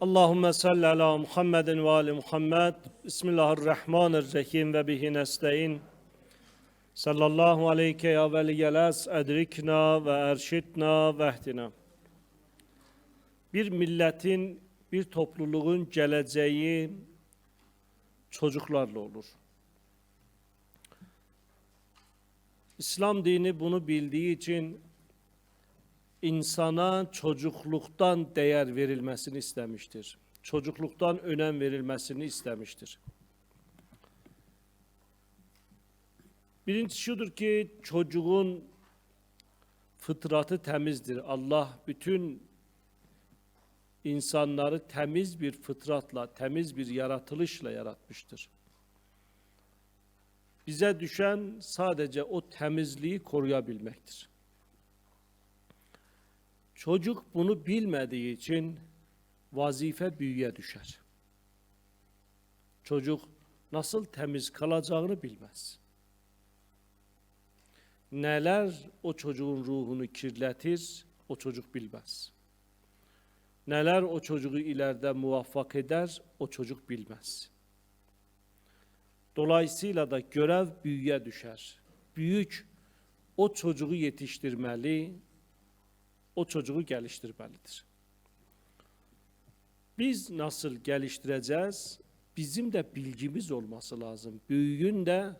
Allahümme salli ala Muhammedin ve ali Muhammed. Bismillahirrahmanirrahim ve bihi nesteğin. Sallallahu aleyke ya veliyeles edrikna ve erşitna ve. Bir milletin, bir topluluğun geleceği çocuklarla olur. İslam dini bunu bildiği için insana çocukluktan değer verilmesini istemiştir. Çocukluktan önem verilmesini istemiştir. Birincisi şudur ki çocuğun fıtratı temizdir. Allah bütün insanları temiz bir fıtratla, temiz bir yaratılışla yaratmıştır. Bize düşen sadece o temizliği koruyabilmektir. Çocuk bunu bilmediği için vazife büyüye düşer. Çocuk nasıl temiz kalacağını bilmez. Neler o çocuğun ruhunu kirletir, o çocuk bilmez. Neler o çocuğu ileride muvaffak eder, o çocuk bilmez. Dolayısıyla da görev büyüye düşer. Büyük o çocuğu yetiştirmeli, o çocuğu geliştirmelidir. Biz nasıl geliştireceğiz? Bizim de bilgimiz olması lazım. Büyüğün de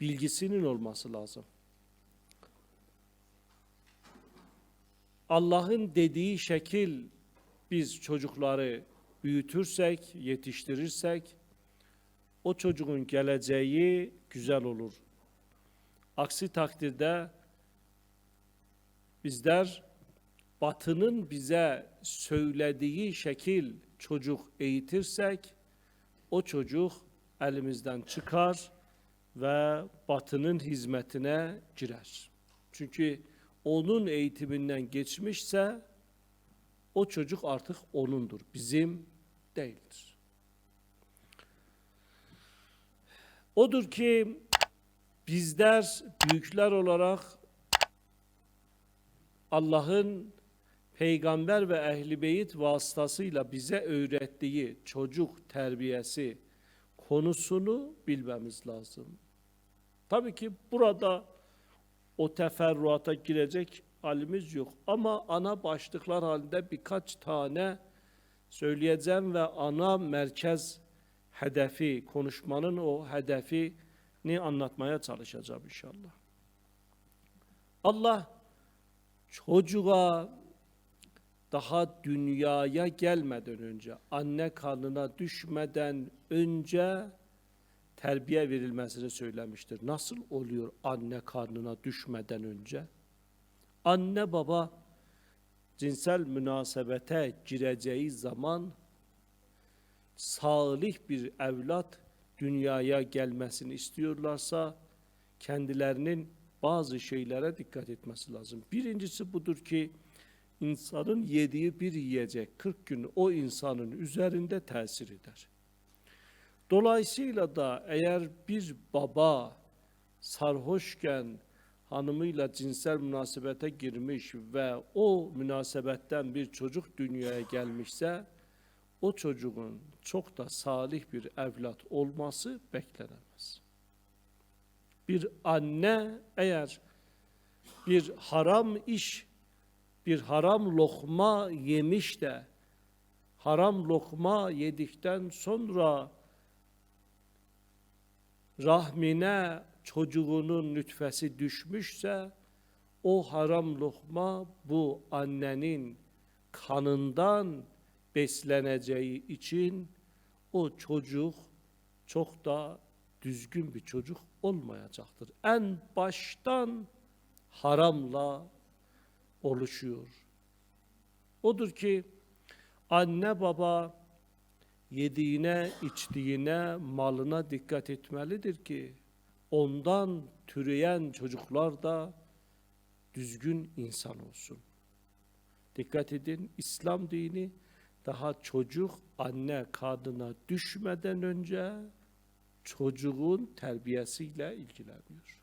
bilgisinin olması lazım. Allah'ın dediği şekil biz çocukları büyütürsek, yetiştirirsek o çocuğun geleceği güzel olur. Aksi takdirde bizler Batı'nın bize söylediği şekil çocuk eğitirsek o çocuk elimizden çıkar ve Batı'nın hizmetine girer. Çünkü onun eğitiminden geçmişse o çocuk artık onundur, bizim değildir. Odur ki bizler büyükler olarak Allah'ın peygamber ve ehli beyit vasıtasıyla bize öğrettiği çocuk terbiyesi konusunu bilmemiz lazım. Tabii ki burada o teferruata girecek halimiz yok. Ama ana başlıklar halinde birkaç tane söyleyeceğim ve ana merkez hedefi, konuşmanın o hedefini anlatmaya çalışacağım inşallah. Allah çocuğa daha dünyaya gelmeden önce, anne karnına düşmeden önce terbiye verilmesini söylemiştir. Nasıl oluyor anne karnına düşmeden önce? Anne baba cinsel münasebete gireceği zaman salih bir evlat dünyaya gelmesini istiyorlarsa kendilerinin bazı şeylere dikkat etmesi lazım. Birincisi budur ki insanın yediği bir yiyecek 40 gün o insanın üzerinde tesir eder. Dolayısıyla da eğer bir baba sarhoşken hanımıyla cinsel münasebete girmiş ve o münasebetten bir çocuk dünyaya gelmişse o çocuğun çok da salih bir evlat olması beklenemez. Bir anne eğer bir haram iş, bir haram lokma yemiş de haram lokma yedikten sonra rahmine çocuğunun nütfesi düşmüşse o haram lokma bu annenin kanından besleneceği için o çocuk çok da düzgün bir çocuk olmayacaktır. En baştan haramla oluşuyor. Odur ki anne baba yediğine, içtiğine, malına dikkat etmelidir ki ondan türeyen çocuklar da düzgün insan olsun. Dikkat edin İslam dini daha çocuk anne kadına düşmeden önce çocuğun terbiyesiyle ilgileniyor.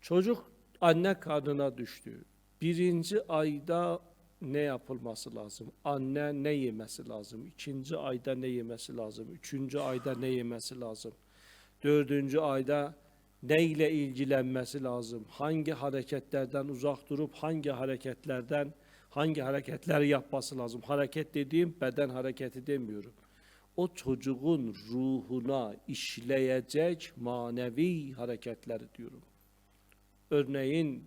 Çocuk anne karnına düştü. Birinci ayda ne yapılması lazım? Anne ne yemesi lazım? İkinci ayda ne yemesi lazım? Üçüncü ayda ne yemesi lazım? Dördüncü ayda ne ile ilgilenmesi lazım? Hangi hareketlerden uzak durup hangi hareketlerden hangi hareketler yapması lazım? Hareket dediğim beden hareketi demiyorum. O çocuğun ruhuna işleyecek manevi hareketleri diyorum. Örneğin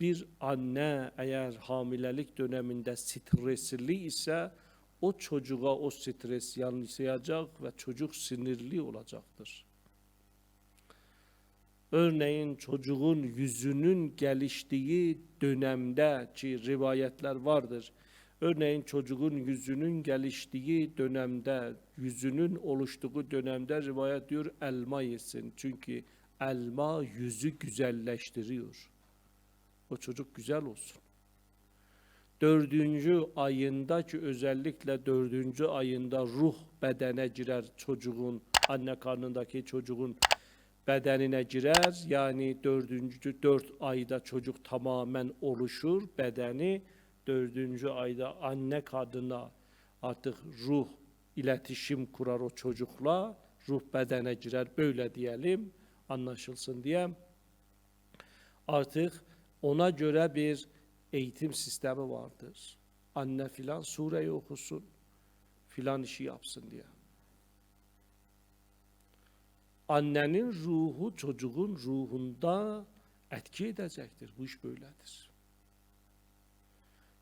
bir anne eğer hamilelik döneminde stresli ise o çocuğa o stres yansıyacak ve çocuk sinirli olacaktır. Örneğin çocuğun yüzünün geliştiği dönemde ki rivayetler vardır. Örneğin çocuğun yüzünün geliştiği dönemde, yüzünün oluştuğu dönemde rivayet diyor elma yesin. Çünkü elma yüzü güzelleştiriyor. O çocuk güzel olsun. Dördüncü ayında ki özellikle dördüncü ayında ruh bedene girer çocuğun, anne karnındaki çocuğun bedenine girer. Yani dördüncü dört ayda çocuk tamamen oluşur bedeni. Dördüncü ayda anne kadına artık ruh iletişim kurar o çocukla. Ruh bedene girer böyle diyelim anlaşılsın diye. Artık ona göre bir eğitim sistemi vardır. Anne filan sureyi okusun, filan işi yapsın diye. Annenin ruhu çocuğun ruhunda etki edecektir. Bu iş böyledir.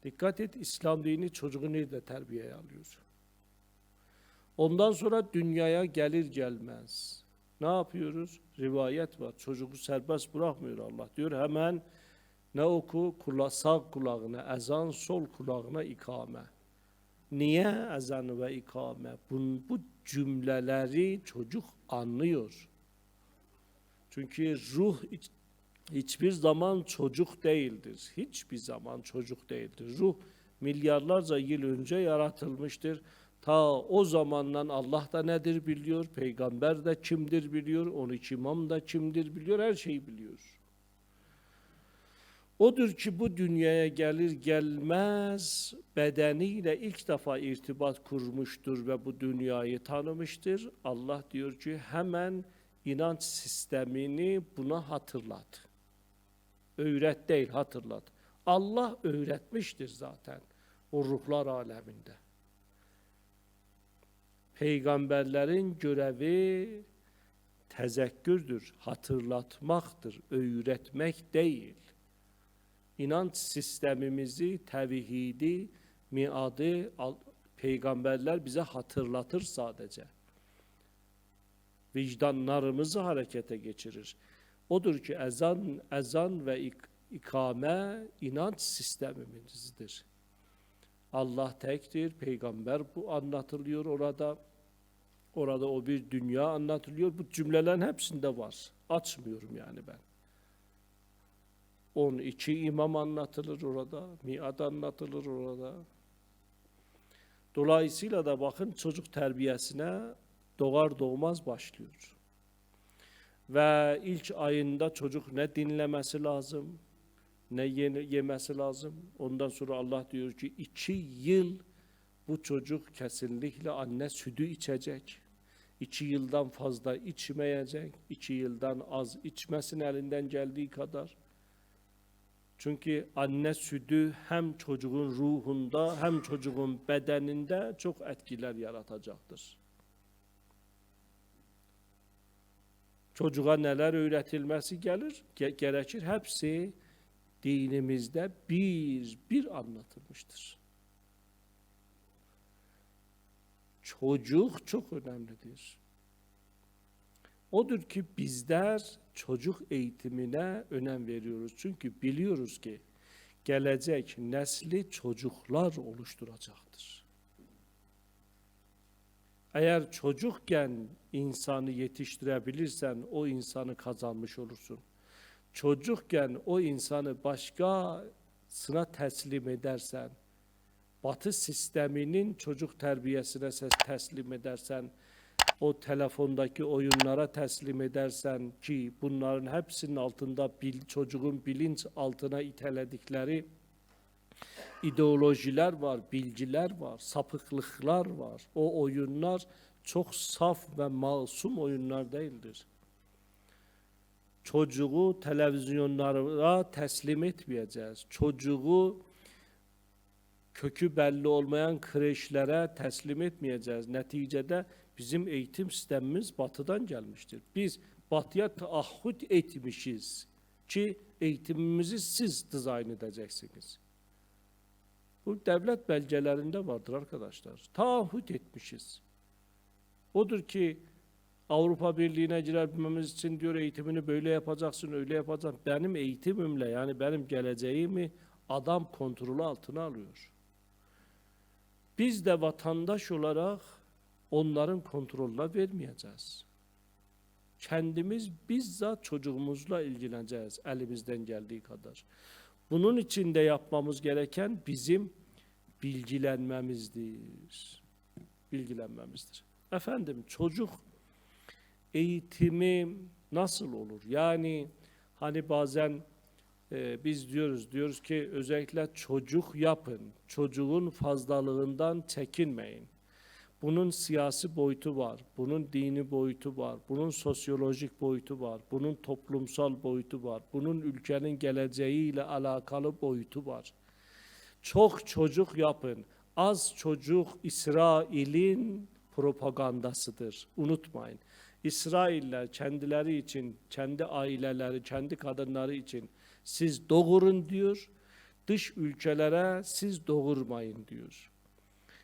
Dikkat et İslam dini çocuğu nerede terbiyeye alıyor? Ondan sonra dünyaya gelir gelmez. Ne yapıyoruz? Rivayet var. Çocuğu serbest bırakmıyor Allah. Diyor hemen ne oku? Kula, sağ kulağına ezan, sol kulağına ikame. Niye ezan ve ikame? Bu, bu cümleleri çocuk anlıyor. Çünkü ruh hiç- hiçbir zaman çocuk değildir. Hiçbir zaman çocuk değildir. Ruh milyarlarca yıl önce yaratılmıştır. Ta o zamandan Allah da nedir biliyor, peygamber de kimdir biliyor, 12 imam da kimdir biliyor, her şeyi biliyor. Odur ki bu dünyaya gelir gelmez bedeniyle ilk defa irtibat kurmuştur ve bu dünyayı tanımıştır. Allah diyor ki hemen inanç sistemini buna hatırlat. Öğret değil hatırlat. Allah öğretmiştir zaten o ruhlar aleminde. Peygamberlerin görevi tezekkürdür, hatırlatmaktır, öğretmek değil inanç sistemimizi, tevhidi, miadı peygamberler bize hatırlatır sadece. Vicdanlarımızı harekete geçirir. Odur ki ezan, ezan ve ik- ikame inanç sistemimizdir. Allah tektir, peygamber bu anlatılıyor orada. Orada o bir dünya anlatılıyor. Bu cümlelerin hepsinde var. Açmıyorum yani ben. 12 imam anlatılır orada, miad anlatılır orada. Dolayısıyla da bakın çocuk terbiyesine doğar doğmaz başlıyor. Ve ilk ayında çocuk ne dinlemesi lazım, ne yemesi lazım. Ondan sonra Allah diyor ki iki yıl bu çocuk kesinlikle anne sütü içecek. İki yıldan fazla içmeyecek. iki yıldan az içmesin elinden geldiği kadar. Çünkü anne sütü hem çocuğun ruhunda hem çocuğun bedeninde çok etkiler yaratacaktır. Çocuğa neler öğretilmesi gelir, ge- gerekir hepsi dinimizde bir bir anlatılmıştır. Çocuk çok önemlidir. Odur ki bizler çocuk eğitimine önem veriyoruz. Çünkü biliyoruz ki gelecek nesli çocuklar oluşturacaktır. Eğer çocukken insanı yetiştirebilirsen o insanı kazanmış olursun. Çocukken o insanı başkasına teslim edersen, Batı sisteminin çocuk terbiyesine teslim edersen, o telefondaki oyunlara teslim edersen ki bunların hepsinin altında bil, çocuğun bilinç altına iteledikleri ideolojiler var, bilgiler var, sapıklıklar var. O oyunlar çok saf ve masum oyunlar değildir. Çocuğu televizyonlara teslim etmeyeceğiz. Çocuğu kökü belli olmayan kreşlere teslim etmeyeceğiz. Neticede bizim eğitim sistemimiz batıdan gelmiştir. Biz batıya taahhüt etmişiz ki eğitimimizi siz dizayn edeceksiniz. Bu devlet belgelerinde vardır arkadaşlar. Taahhüt etmişiz. Odur ki Avrupa Birliği'ne girebilmemiz için diyor eğitimini böyle yapacaksın, öyle yapacaksın. Benim eğitimimle yani benim geleceğimi adam kontrolü altına alıyor. Biz de vatandaş olarak onların kontrolüne vermeyeceğiz. Kendimiz bizzat çocuğumuzla ilgileneceğiz elimizden geldiği kadar. Bunun için de yapmamız gereken bizim bilgilenmemizdir. Bilgilenmemizdir. Efendim çocuk eğitimi nasıl olur? Yani hani bazen e, biz diyoruz diyoruz ki özellikle çocuk yapın. Çocuğun fazlalığından çekinmeyin. Bunun siyasi boyutu var, bunun dini boyutu var, bunun sosyolojik boyutu var, bunun toplumsal boyutu var, bunun ülkenin geleceğiyle alakalı boyutu var. Çok çocuk yapın. Az çocuk İsrail'in propagandasıdır. Unutmayın. İsrailler kendileri için, kendi aileleri, kendi kadınları için siz doğurun diyor. Dış ülkelere siz doğurmayın diyor.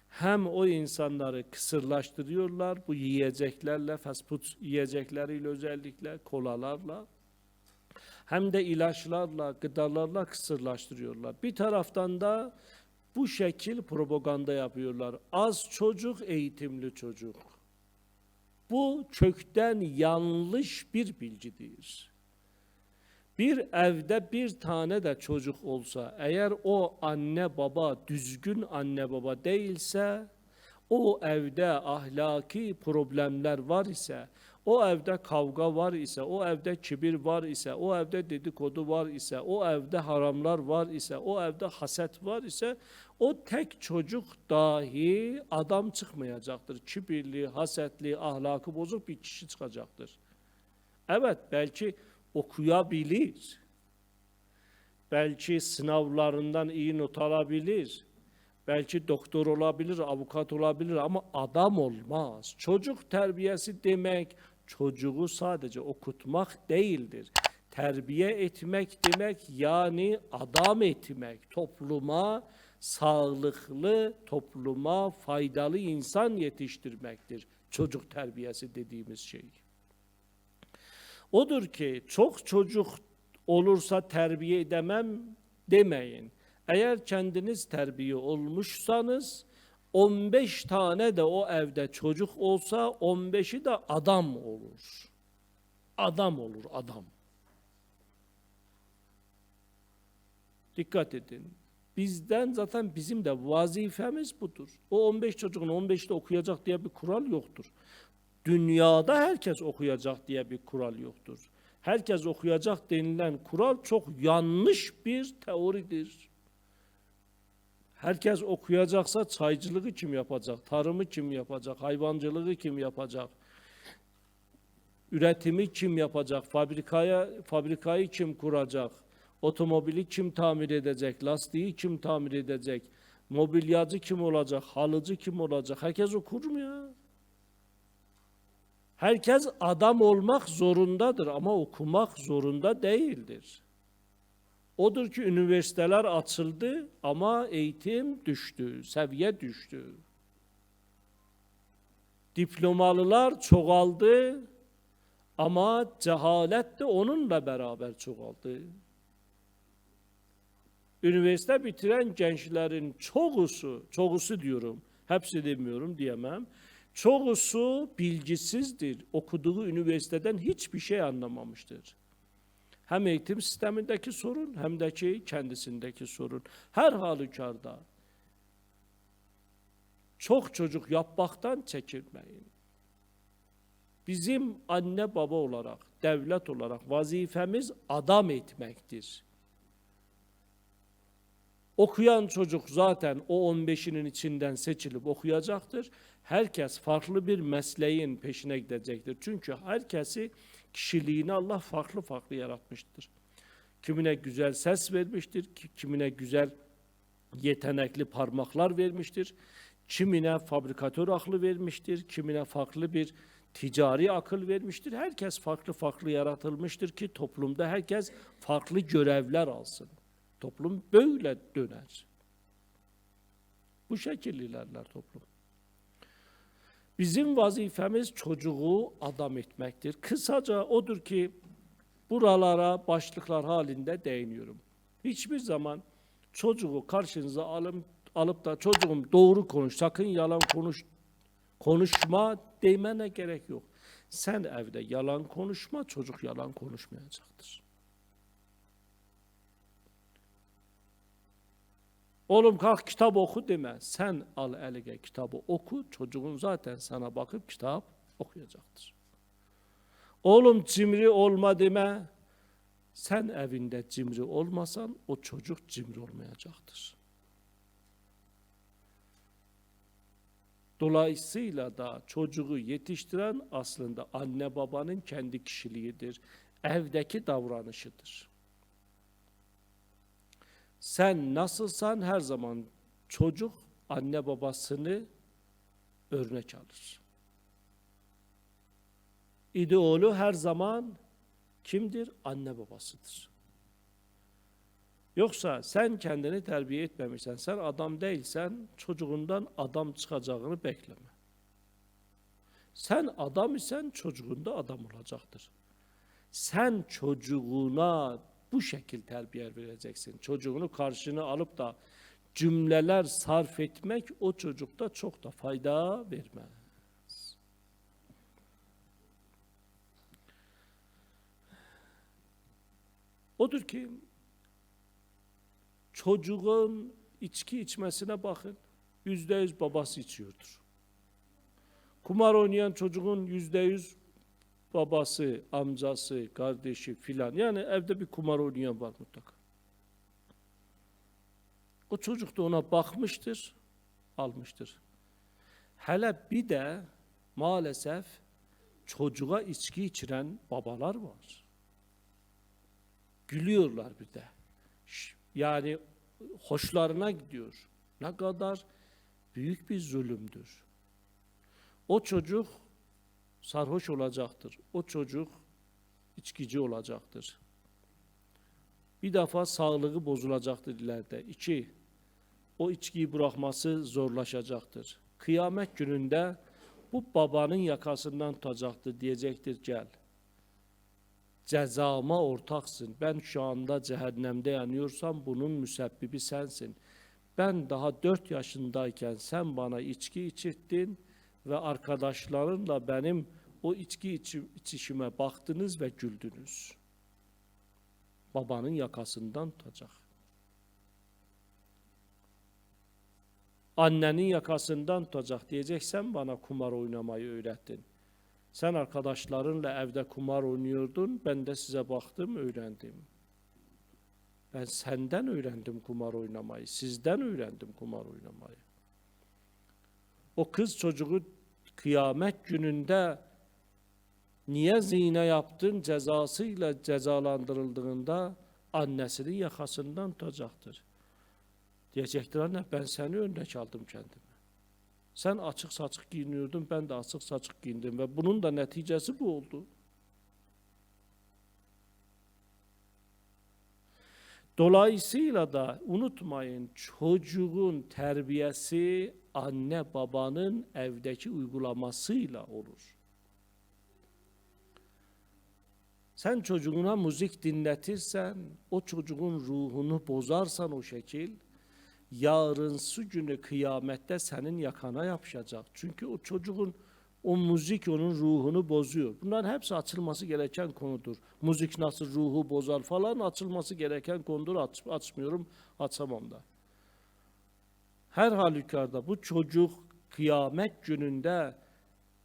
Hem o insanları kısırlaştırıyorlar bu yiyeceklerle, fast food yiyecekleriyle özellikle, kolalarla. Hem de ilaçlarla, gıdalarla kısırlaştırıyorlar. Bir taraftan da bu şekil propaganda yapıyorlar. Az çocuk, eğitimli çocuk. Bu kökten yanlış bir bilgidir. Bir evde bir tane de çocuk olsa, eğer o anne baba düzgün anne baba değilse, o evde ahlaki problemler var ise, o evde kavga var ise, o evde kibir var ise, o evde dedikodu var ise, o evde haramlar var ise, o evde haset var ise, o tek çocuk dahi adam çıkmayacaktır. Kibirli, hasetli, ahlakı bozuk bir kişi çıkacaktır. Evet belki okuyabilir. Belki sınavlarından iyi not alabilir. Belki doktor olabilir, avukat olabilir ama adam olmaz. Çocuk terbiyesi demek çocuğu sadece okutmak değildir. Terbiye etmek demek yani adam etmek, topluma sağlıklı, topluma faydalı insan yetiştirmektir. Çocuk terbiyesi dediğimiz şey. Odur ki çok çocuk olursa terbiye edemem demeyin. Eğer kendiniz terbiye olmuşsanız 15 tane de o evde çocuk olsa 15'i de adam olur. Adam olur adam. Dikkat edin. Bizden zaten bizim de vazifemiz budur. O 15 çocuğun 15'te okuyacak diye bir kural yoktur. Dünyada herkes okuyacak diye bir kural yoktur. Herkes okuyacak denilen kural çok yanlış bir teoridir. Herkes okuyacaksa çaycılığı kim yapacak, tarımı kim yapacak, hayvancılığı kim yapacak, üretimi kim yapacak, fabrikaya fabrikayı kim kuracak, otomobili kim tamir edecek, lastiği kim tamir edecek, mobilyacı kim olacak, halıcı kim olacak? Herkes okur mu ya? Herkes adam olmak zorundadır ama okumak zorunda değildir. Odur ki üniversiteler açıldı ama eğitim düştü, seviye düştü. Diplomalılar çoğaldı ama cehalet de onunla beraber çoğaldı. Üniversite bitiren gençlerin çoğusu, çoğusu diyorum, hepsi demiyorum diyemem. Çoğusu bilgisizdir. Okuduğu üniversiteden hiçbir şey anlamamıştır. Hem eğitim sistemindeki sorun hem de ki kendisindeki sorun. Her halükarda çok çocuk yapmaktan çekinmeyin. Bizim anne baba olarak, devlet olarak vazifemiz adam etmektir. Okuyan çocuk zaten o 15'inin içinden seçilip okuyacaktır. Herkes farklı bir mesleğin peşine gidecektir. Çünkü herkesi kişiliğini Allah farklı farklı yaratmıştır. Kimine güzel ses vermiştir, ki- kimine güzel yetenekli parmaklar vermiştir. Kimine fabrikatör aklı vermiştir, kimine farklı bir ticari akıl vermiştir. Herkes farklı farklı yaratılmıştır ki toplumda herkes farklı görevler alsın. Toplum böyle döner. Bu şekil ilerler toplum. Bizim vazifemiz çocuğu adam etmektir. Kısaca odur ki buralara başlıklar halinde değiniyorum. Hiçbir zaman çocuğu karşınıza alıp, alıp da çocuğum doğru konuş, sakın yalan konuş, konuşma demene gerek yok. Sen evde yalan konuşma, çocuk yalan konuşmayacaktır. Oğlum kalk kitap oku deme. Sen al eline kitabı oku. Çocuğun zaten sana bakıp kitap okuyacaktır. Oğlum cimri olma deme. Sen evinde cimri olmasan o çocuk cimri olmayacaktır. Dolayısıyla da çocuğu yetiştiren aslında anne babanın kendi kişiliğidir. Evdeki davranışıdır. Sen nasılsan her zaman çocuk anne babasını örnek alır. İdeolu her zaman kimdir? Anne babasıdır. Yoksa sen kendini terbiye etmemişsen, sen adam değilsen çocuğundan adam çıkacağını bekleme. Sen adam isen çocuğun da adam olacaktır. Sen çocuğuna bu şekil terbiye vereceksin. Çocuğunu karşına alıp da cümleler sarf etmek o çocukta çok da fayda vermez. Odur ki çocuğun içki içmesine bakın. Yüzde yüz babası içiyordur. Kumar oynayan çocuğun yüzde yüz babası, amcası, kardeşi filan. Yani evde bir kumar oynayan var mutlaka. O çocuk da ona bakmıştır, almıştır. Hele bir de maalesef çocuğa içki içiren babalar var. Gülüyorlar bir de. Yani hoşlarına gidiyor. Ne kadar büyük bir zulümdür. O çocuk sarhoş olacaktır. O çocuk içkici olacaktır. Bir defa sağlığı bozulacaktır ileride. İki, o içkiyi bırakması zorlaşacaktır. Kıyamet gününde bu babanın yakasından tutacaktır, diyecektir gel. Cezama ortaksın. Ben şu anda cehennemde yanıyorsam bunun müsebbibi sensin. Ben daha dört yaşındayken sen bana içki içirttin ve arkadaşlarınla benim o içki içi- içişime baktınız ve güldünüz. Babanın yakasından tutacak. Annenin yakasından tutacak diyecek sen bana kumar oynamayı öğrettin. Sen arkadaşlarınla evde kumar oynuyordun, ben de size baktım, öğrendim. Ben senden öğrendim kumar oynamayı, sizden öğrendim kumar oynamayı. O kız çocuğu kıyamet gününde niye zina yaptın cezasıyla cezalandırıldığında annesinin yakasından tutacaktır. Diyecektir anne ben seni örnek aldım kendime. Sen açık saçık giyiniyordun ben de açık saçık giyindim ve bunun da neticesi bu oldu. Dolayısıyla da unutmayın çocuğun terbiyesi anne babanın evdeki uygulamasıyla olur. Sen çocuğuna müzik dinletirsen, o çocuğun ruhunu bozarsan o şekil, yarınsı günü kıyamette senin yakana yapışacak. Çünkü o çocuğun o müzik onun ruhunu bozuyor. Bunların hepsi açılması gereken konudur. Müzik nasıl ruhu bozar falan açılması gereken konudur. Aç, açmıyorum, açamam da. Her halükarda bu çocuk kıyamet gününde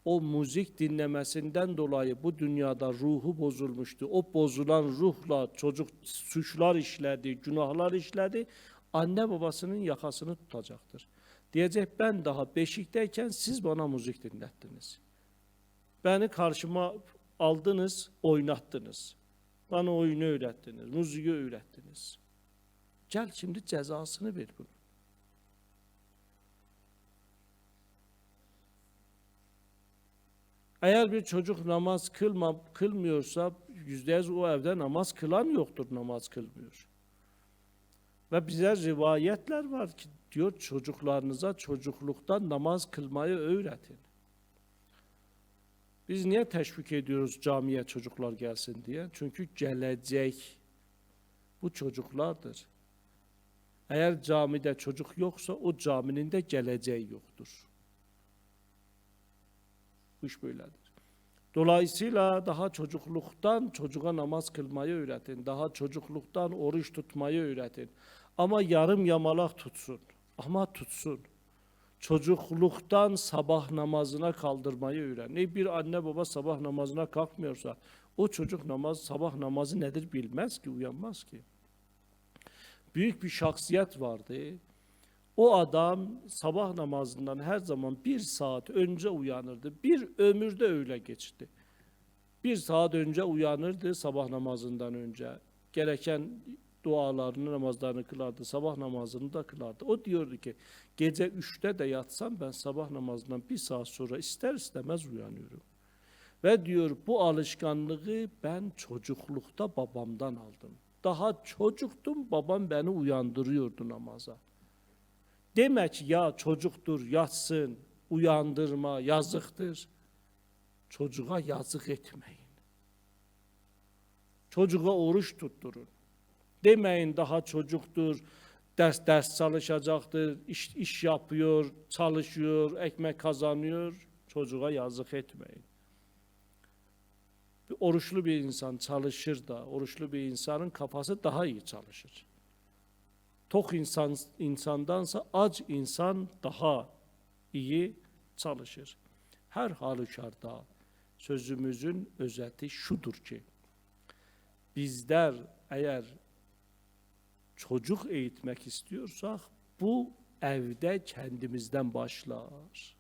o müzik dinlemesinden dolayı bu dünyada ruhu bozulmuştu. O bozulan ruhla çocuk suçlar işledi, günahlar işledi. Anne babasının yakasını tutacaktır. Diyecek ben daha beşikteyken siz bana müzik dinlettiniz. Beni karşıma aldınız, oynattınız. Bana oyunu öğrettiniz, müziği öğrettiniz. Gel şimdi cezasını ver bunu. Eğer bir çocuk namaz kılma, kılmıyorsa yüzde yüz o evde namaz kılan yoktur namaz kılmıyor. Ve bize rivayetler var ki diyor çocuklarınıza çocukluktan namaz kılmayı öğretin. Biz niye teşvik ediyoruz camiye çocuklar gelsin diye? Çünkü gelecek bu çocuklardır. Eğer camide çocuk yoksa o caminin de geleceği yoktur. Bu iş böyledir. Dolayısıyla daha çocukluktan çocuğa namaz kılmayı öğretin. Daha çocukluktan oruç tutmayı öğretin. Ama yarım yamalak tutsun. Ama tutsun. Çocukluktan sabah namazına kaldırmayı öğren. Ne bir anne baba sabah namazına kalkmıyorsa o çocuk namaz sabah namazı nedir bilmez ki, uyanmaz ki. Büyük bir şahsiyet vardı. O adam sabah namazından her zaman bir saat önce uyanırdı. Bir ömürde öyle geçti. Bir saat önce uyanırdı sabah namazından önce. Gereken dualarını, namazlarını kılardı. Sabah namazını da kılardı. O diyordu ki gece üçte de yatsam ben sabah namazından bir saat sonra ister istemez uyanıyorum. Ve diyor bu alışkanlığı ben çocuklukta babamdan aldım. Daha çocuktum babam beni uyandırıyordu namaza. Demek ya çocuktur yatsın, uyandırma yazıktır. Çocuğa yazık etmeyin. Çocuğa oruç tutturun. Demeyin daha çocuktur, ders ders çalışacaktır, iş, iş yapıyor, çalışıyor, ekmek kazanıyor. Çocuğa yazık etmeyin. Bir oruçlu bir insan çalışır da, oruçlu bir insanın kafası daha iyi çalışır. Tok insan insandansa aç insan daha iyi çalışır. Her halükarda sözümüzün özeti şudur ki, bizler eğer çocuk eğitmek istiyorsak bu evde kendimizden başlar.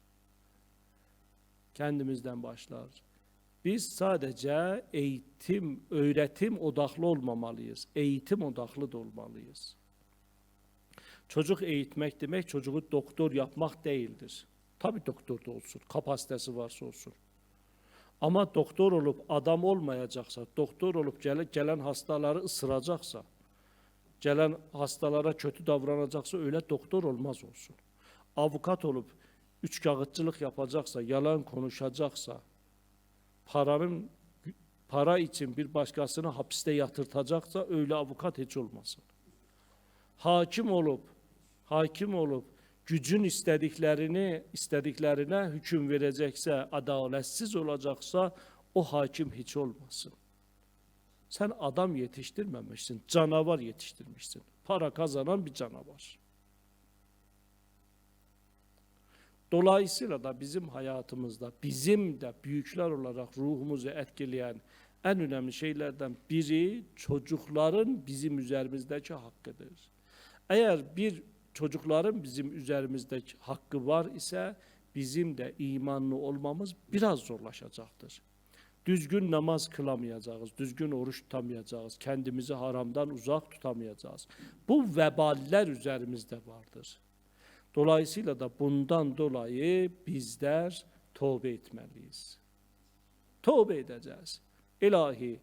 Kendimizden başlar. Biz sadece eğitim, öğretim odaklı olmamalıyız. Eğitim odaklı da olmalıyız. Çocuk eğitmek demek çocuğu doktor yapmak değildir. Tabii doktor da olsun, kapasitesi varsa olsun. Ama doktor olup adam olmayacaksa, doktor olup gelen, gelen hastaları ısıracaksa, gelen hastalara kötü davranacaksa öyle doktor olmaz olsun. Avukat olup üç kağıtçılık yapacaksa, yalan konuşacaksa, paranın para için bir başkasını hapiste yatırtacaksa öyle avukat hiç olmasın. Hakim olup hakim olup gücün istediklerini istediklerine hüküm verecekse, adaletsiz olacaksa o hakim hiç olmasın. Sen adam yetiştirmemişsin, canavar yetiştirmişsin. Para kazanan bir canavar. Dolayısıyla da bizim hayatımızda bizim de büyükler olarak ruhumuzu etkileyen en önemli şeylerden biri çocukların bizim üzerimizdeki hakkıdır. Eğer bir çocukların bizim üzerimizdeki hakkı var ise bizim de imanlı olmamız biraz zorlaşacaktır. Düzgün namaz kılamayacağız, düzgün oruç tutamayacağız, kendimizi haramdan uzak tutamayacağız. Bu veballer üzerimizde vardır. Dolayısıyla da bundan dolayı bizler tövbe etmeliyiz. Tövbe edeceğiz. İlahi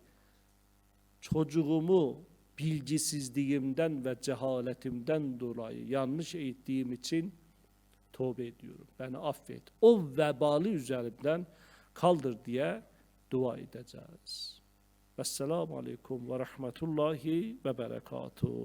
çocuğumu bilgisizliğimden ve cehaletimden dolayı yanlış eğittiğim için tövbe ediyorum. Beni affet. O vebalı üzerimden kaldır diye dua edeceğiz. Vesselamu Aleyküm ve Rahmetullahi ve Berekatuhu.